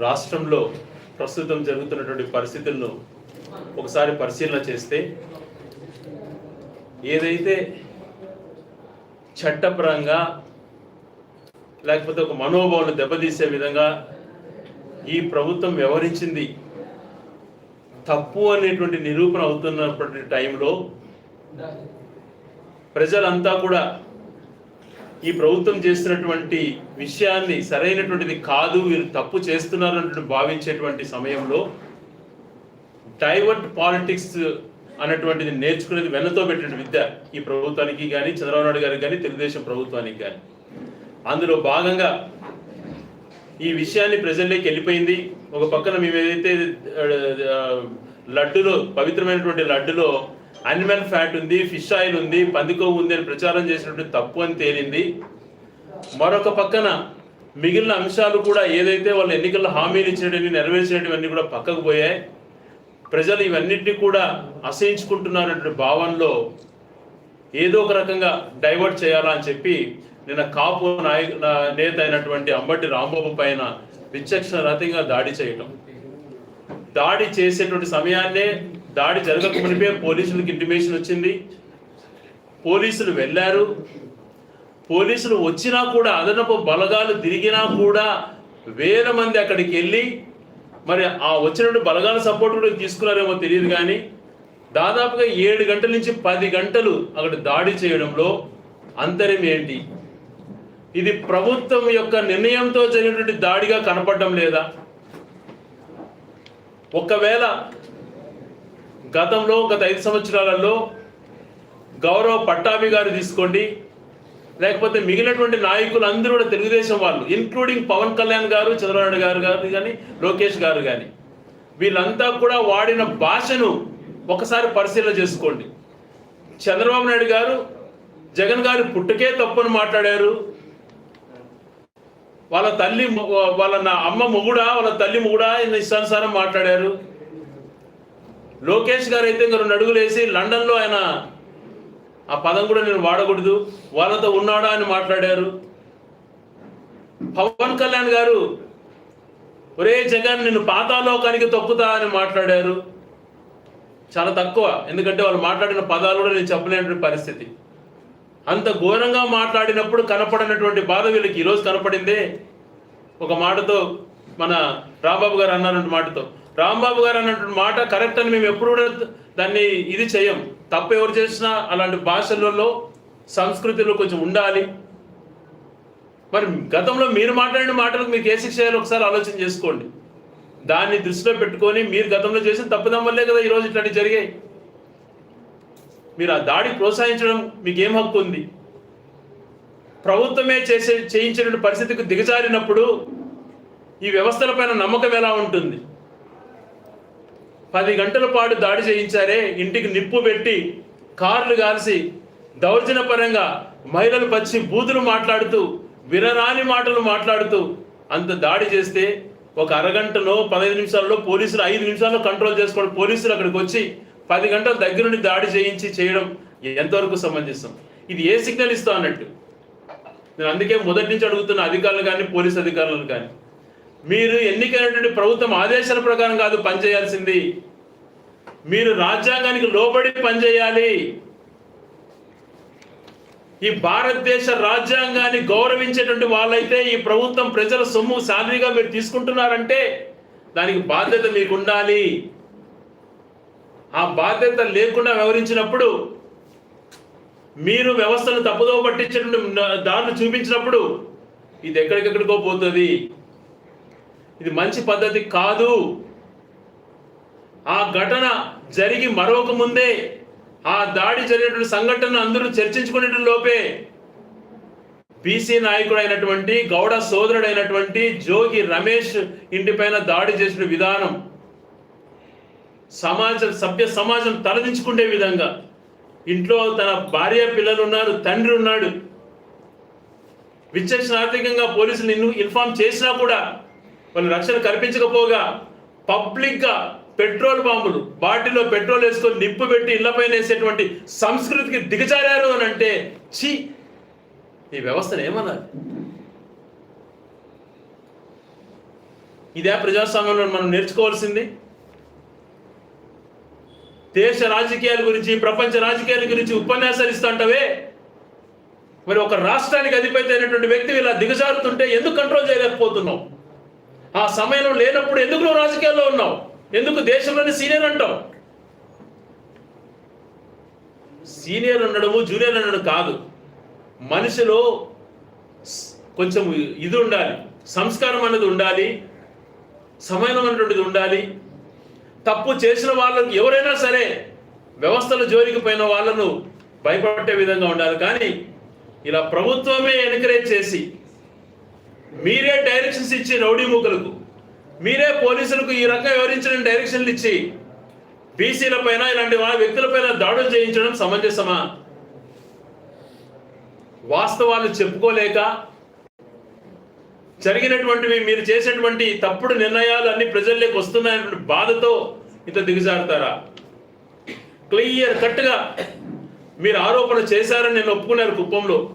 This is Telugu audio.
రాష్ట్రంలో ప్రస్తుతం జరుగుతున్నటువంటి పరిస్థితులను ఒకసారి పరిశీలన చేస్తే ఏదైతే చట్టపరంగా లేకపోతే ఒక మనోభావాలు దెబ్బతీసే విధంగా ఈ ప్రభుత్వం వ్యవహరించింది తప్పు అనేటువంటి నిరూపణ అవుతున్నటువంటి టైంలో ప్రజలంతా కూడా ఈ ప్రభుత్వం చేస్తున్నటువంటి విషయాన్ని సరైనటువంటిది కాదు వీరు తప్పు చేస్తున్నారు అన్నట్టు భావించేటువంటి సమయంలో డైవర్ట్ పాలిటిక్స్ అన్నటువంటిది నేర్చుకునేది వెన్నతో పెట్టిన విద్య ఈ ప్రభుత్వానికి కానీ చంద్రబాబు నాయుడు గారికి కానీ తెలుగుదేశం ప్రభుత్వానికి కానీ అందులో భాగంగా ఈ విషయాన్ని ప్రజల్లోకి వెళ్ళిపోయింది. ఒక పక్కన మేము ఏదైతే లడ్డులో పవిత్రమైనటువంటి లడ్డులో అనిమల్ ఫ్యాట్ ఉంది ఫిష్ ఆయిల్ ఉంది పందికొవ్వు ఉంది అని ప్రచారం చేసినటువంటి తప్పు అని తేలింది. మరొక పక్కన మిగిలిన అంశాలు కూడా ఏదైతే వాళ్ళు ఎన్నికల్లో హామీలు ఇచ్చినటువంటి నెరవేర్చినటువంటి కూడా పక్కకు పోయాయి. ప్రజలు ఇవన్నిటిని కూడా అసహించుకుంటున్నారనే భావనలో ఏదో ఒక రకంగా డైవర్ట్ చేయాలా అని చెప్పి నిన్న కాపు నాయక నా- నేత అయినటువంటి అంబటి రాంబాబు పైన విచక్షణ రహితంగా దాడి చేయటం. దాడి చేసేటువంటి సమయాన్నే దాడి జరగక మునిపే పోలీసులకు ఇంటిమేషన్ వచ్చింది. పోలీసులు వెళ్ళారు. పోలీసులు వచ్చినా కూడా అదనపు బలగాలు తిరిగినా కూడా వేల మంది అక్కడికి వెళ్ళి మరి ఆ వచ్చినటువంటి బలగాల సపోర్ట్ కూడా తీసుకున్నారేమో తెలియదు కానీ దాదాపుగా ఏడు గంటల నుంచి పది గంటలు అక్కడ దాడి చేయడంలో అంతరం ఏంటి? ఇది ప్రభుత్వం యొక్క నిర్ణయంతో జరిగినటువంటి దాడిగా కనపడడం లేదా? ఒకవేళ గతంలో గత ఐదు సంవత్సరాలలో గౌరవ పట్టాభి గారు తీసుకోండి లేకపోతే మిగిలినటువంటి నాయకులు అందరూ కూడా తెలుగుదేశం వాళ్ళు ఇన్క్లూడింగ్ పవన్ కళ్యాణ్ గారు చంద్రబాబు గారు గారు కానీ లోకేష్ గారు కానీ వీళ్ళంతా కూడా వాడిన భాషను ఒకసారి పరిశీలన చేసుకోండి. చంద్రబాబు నాయుడు గారు జగన్ గారు పుట్టుకే తప్పని మాట్లాడారు. వాళ్ళ తల్లి వాళ్ళ నా అమ్మ మొగుడా వాళ్ళ తల్లి మొగుడా ఇష్టానుసారం మాట్లాడారు. లోకేష్ గారు అయితే ఇంకా రెండు అడుగులు వేసి లండన్లో ఆయన ఆ పదం కూడా నేను వాడకూడదు. వాళ్ళతో ఉన్నాడా అని మాట్లాడారు. పవన్ కళ్యాణ్ గారు ఒరే జగన్ నిన్ను పాతాలోకానికి తొక్కుతా అని మాట్లాడారు. చాలా తక్కువ. ఎందుకంటే వాళ్ళు మాట్లాడిన పదాలు కూడా నేను చెప్పలేనటువంటి పరిస్థితి. అంత ఘోరంగా మాట్లాడినప్పుడు కనపడినటువంటి బాధ వీళ్ళకి. ఈరోజు కనపడిందే. ఒక మాటతో మన రాబాబు గారు అన్నారంటే మాటతో. రాంబాబు గారు అన్నటువంటి మాట కరెక్ట్ అని మేము ఎప్పుడు కూడా దాన్ని ఇది చేయం. తప్పు ఎవరు చేసినా అలాంటి భాషలలో సంస్కృతిలో కొంచెం ఉండాలి. మరి గతంలో మీరు మాట్లాడిన మాటలకు మీకు ఏ శిక్ష చేయాలో ఒకసారి ఆలోచన చేసుకోండి. దాన్ని దృష్టిలో పెట్టుకొని మీరు గతంలో చేసిన తప్పుదం వల్లే కదా ఈరోజు ఇట్లాంటివి జరిగాయి. మీరు ఆ దాడి ప్రోత్సహించడం మీకు ఏం హక్కు ఉంది? ప్రభుత్వమే చేసే చేయించిన పరిస్థితికి దిగజారినప్పుడు ఈ వ్యవస్థలపైన నమ్మకం ఎలా ఉంటుంది? పది గంటల పాటు దాడి చేయించారే. ఇంటికి నిప్పు పెట్టి కార్లు కాల్చి దౌర్జన్యపరంగా మహిళలు పచ్చి బూతులు మాట్లాడుతూ వినరాని మాటలు మాట్లాడుతూ అంత దాడి చేస్తే ఒక అరగంటలో పదహైదు నిమిషాల్లో పోలీసులు ఐదు నిమిషాల్లో కంట్రోల్ చేసుకోవడం పోలీసులు అక్కడికి వచ్చి పది గంటల దగ్గరుండి దాడి చేయించి చేయడం ఎంతవరకు సమంజసం? ఇది ఏ సిగ్నల్ ఇస్తా అన్నట్టు? నేను అందుకే మొదటి నుంచి అడుగుతున్న అధికారులు కానీ పోలీస్ అధికారులను కానీ మీరు ఎన్నికైనటువంటి ప్రభుత్వం ఆదేశాల ప్రకారం కాదు పనిచేయాల్సింది. మీరు రాజ్యాంగానికి లోబడి పనిచేయాలి. ఈ భారతదేశ రాజ్యాంగాన్ని గౌరవించేటువంటి వాళ్ళైతే ఈ ప్రభుత్వం ప్రజల సొమ్ము శాలరీగా మీరు తీసుకుంటున్నారంటే దానికి బాధ్యత మీకు ఉండాలి ఆ బాధ్యత లేకుండా వ్యవహరించినప్పుడు మీరు వ్యవస్థను తప్పుదో పట్టించేటువంటి దారులు చూపించినప్పుడు ఇది ఎక్కడికెక్కడికో పోతుంది. ఇది మంచి పద్ధతి కాదు. ఆ ఘటన జరిగి మరొక ముందే ఆ దాడి జరిగినటువంటి సంఘటన అందరూ చర్చించుకునే లోపే బీసీ నాయకుడు అయినటువంటి గౌడ సోదరుడు అయినటువంటి జోగి రమేష్ ఇంటిపైన దాడి చేసిన విధానం సమాజం సభ్య సమాజం తలదించుకునే విధంగా. ఇంట్లో తన భార్య పిల్లలు ఉన్నారు తండ్రి ఉన్నాడు. విచక్షణార్థకంగా పోలీసులు ఇన్ను- ఇన్ఫార్మ్ చేసినా కూడా వాళ్ళు రక్షణ కల్పించకపోగా పబ్లిక్గా పెట్రోల్ బాంబులు బాటిల్లో పెట్రోల్ వేసుకొని నిప్పు పెట్టి ఇళ్ళపైన వేసేటువంటి సంస్కృతికి దిగజారారు అని అంటే ఛీ! ఈ వ్యవస్థను ఏమన్నారు? ఇదే ప్రజాస్వామ్యంలో మనం నేర్చుకోవాల్సింది. దేశ రాజకీయాల గురించి ప్రపంచ రాజకీయాల గురించి ఉపన్యాసాలు ఇస్తుంటవే మరి ఒక రాష్ట్రానికి అధిపతి అయినటువంటి వ్యక్తి ఇలా దిగజారుతుంటే ఎందుకు కంట్రోల్ చేయలేకపోతున్నావు? ఆ సమయంలో లేనప్పుడు ఎందుకు నువ్వు రాజకీయాల్లో ఉన్నావు? ఎందుకు దేశంలోని సీనియర్ అంటావు? సీనియర్ ఉండడము జూనియర్ ఉండడం కాదు. మనిషిలో కొంచెం ఇది ఉండాలి. సంస్కారం అనేది ఉండాలి. సమయం అనేటువంటిది ఉండాలి. తప్పు చేసిన వాళ్ళకు ఎవరైనా సరే వ్యవస్థల జోలికి పోయిన వాళ్ళను భయపడే విధంగా ఉండాలి. కానీ ఇలా ప్రభుత్వమే ఎన్కరేజ్ చేసి మీరే డైరెక్షన్స్ ఇచ్చి రౌడీ మూకలకు. మీరే పోలీసులకు ఈ రకంగా వివరించిన డైరెక్షన్లు ఇచ్చి బీసీల పైన ఇలాంటి వ్యక్తుల పైన దాడులు చేయించడం సమంజసమా? వాస్తవాలు చెప్పుకోలేక జరిగినటువంటివి మీరు చేసేటువంటి తప్పుడు నిర్ణయాలు అన్ని ప్రజల్లోకి వస్తున్నాయనే బాధతో ఇంత దిగజారుతారా? క్లియర్ కట్గా మీరు ఆరోపణ చేశారని నేను ఒప్పుకున్నారు కుప్పంలో.